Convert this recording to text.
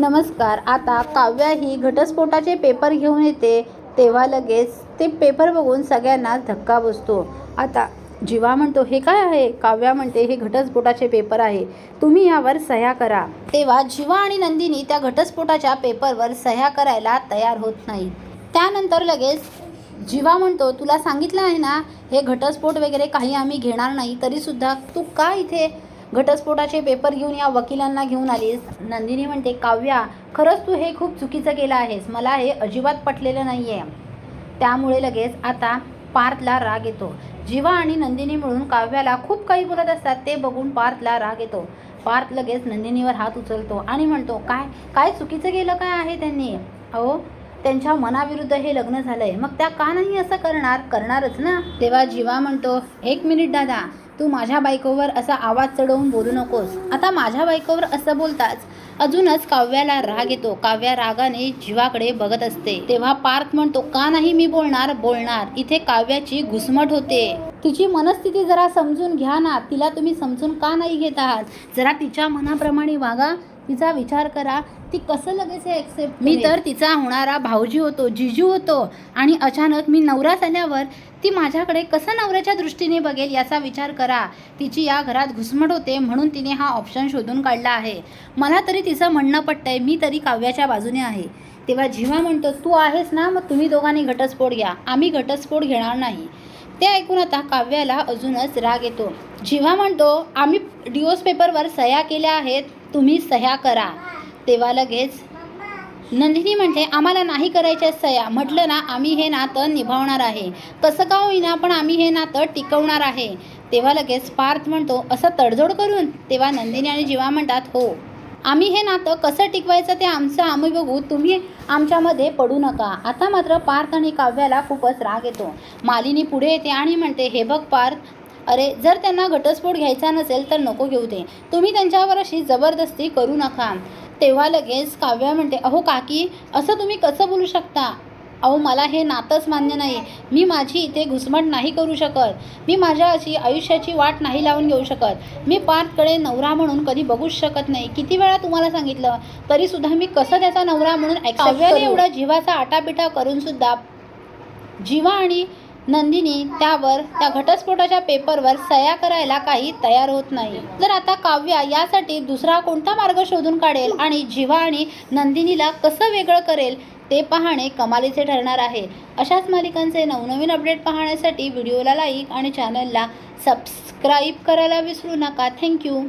नमस्कार आता काव्या ही घटस्फोटाचे पेपर घेऊन येते तेव्हा लगेच ते पेपर बघून सगळ्यांना धक्का बसतो. आता जीवा म्हणतो हे काय आहे? काव्या म्हणते हे घटस्फोटाचे पेपर आहे तुम्ही यावर सह्या करा. तेव्हा जीवा आणि नंदिनी त्या घटस्फोटाच्या पेपरवर सह्या करायला तयार होत नाही. त्यानंतर लगेच जीवा म्हणतो तुला सांगितलं आहे ना हे घटस्फोट वगैरे काही आम्ही घेणार नाही तरीसुद्धा तू का इथे घटस्फोटाचे पेपर घेऊन या वकिलांना घेऊन आलीस. नंदिनी म्हणते काव्या खरंच तू हे खूप चुकीचं केलं आहेस. मला हे अजिबात पटलेलं नाही आहे त्यामुळे लगेच आता पार्थला राग येतो. जीवा आणि नंदिनी मिळून काव्याला खूप काही बोलत असतात ते बघून पार्थला राग येतो. पार्थ लगेच नंदिनीवर हात उचलतो आणि म्हणतो काय काय चुकीचं केलं काय आहे त्यांनी? अहो त्यांच्या मनाविरुद्ध हे लग्न झालंय. मग त्या का नाही असं करणार? करणारच ना. तेव्हा जीवा म्हणतो एक मिनिट दादा. तू माझ्या बायकोवर असा आवाज चढवून बोलू नकोस. आता माझ्या बायकोवर असं बोलताच अजूनच काव्याला राग येतो. काव्या रागाने जीवाकडे बघत असते. तेव्हा पार्थ म्हणतो का नाही मी बोलणार? बोलणार. इथे काव्याची घुसमट होते. तिची मनस्थिती जरा समजून घ्या ना. तिला तुम्ही समजून का नाही घेत आहात? जरा तिच्या मनाप्रमाणे वागा. तिचा विचार करा. ती कसं लगेच हे ॲक्सेप्ट मी तर तिचा होणारा भाऊजी होतो जिजू होतो आणि अचानक मी नवरा झाल्यावर ती माझ्याकडे कसं नवऱ्याच्या दृष्टीने बघेल याचा विचार करा. तिची या घरात घुसमट होते म्हणून तिने हा ऑप्शन शोधून काढला आहे. मला तरी तिचं म्हणणं पटतंय मी तरी काव्याच्या बाजूने आहे. तेव्हा जेव्हा म्हणतो तू आहेस ना मग तुम्ही दोघांनी घटस्फोट घ्या. आम्ही घटस्फोट घेणार नाही. ते ऐकून आता काव्याला अजूनच राग येतो. जेव्हा म्हणतो आम्ही डिओस पेपरवर सह्या केल्या आहेत तुम्ही सह्या करा. तेव्हा लगेच नंदिनी म्हणते आम्हाला नाही करायच्या सह्या. म्हटलं ना आम्ही हे नातं निभावणार आहे. कसं का होईना पण आम्ही हे नातं टिकवणार आहे. तेव्हा लगेच पार्थ म्हणतो असं तडजोड करून? तेव्हा नंदिनी आणि जीवा म्हणतात हो. आम्ही हे नातं कसं टिकवायचं ते आमचं आम्ही बघू. तुम्ही आमच्यामध्ये पडू नका. आता मात्र पार्थ आणि काव्याला खूपच राग येतो. मालिनी पुढे येते आणि म्हणते हे बघ पार्थ अरे जर त्यांना घटस्फोट घ्यायचा नसेल तर नको घेऊ दे. तुम्ही त्यांच्यावर अशी जबरदस्ती करू नका. तेव्हा लगेच काव्या म्हणते अहो काकी असं तुम्ही कसं बोलू शकता? अहो मला हे नातंच मान्य नाही. मी माझी इथे घुसमट नाही करू शकत. मी माझ्या अशी आयुष्याची वाट नाही लावून घेऊ शकत. मी पार्थकडे नवरा म्हणून कधी बघूच शकत नाही. किती वेळा तुम्हाला सांगितलं? तरीसुद्धा मी कसं त्याचा नवरा म्हणून काव्याने एवढा जीवाचा आटापिटा करून सुद्धा जीवा आणि नंदिनी त्यावर त्या घटस्फोटाच्या पेपरवर सह्या करायला काही तयार होत नाही. तर आता काव्या यासाठी दुसरा कोणता मार्ग शोधून काढेल आणि जिव्हा आणि नंदिनीला कसं वेगळं करेल ते पाहणे कमालीचे ठरणार आहे. अशाच मालिकांचे नवनवीन अपडेट पाहण्यासाठी व्हिडिओला लाईक आणि चॅनलला सबस्क्राईब करायला विसरू नका. थँक्यू.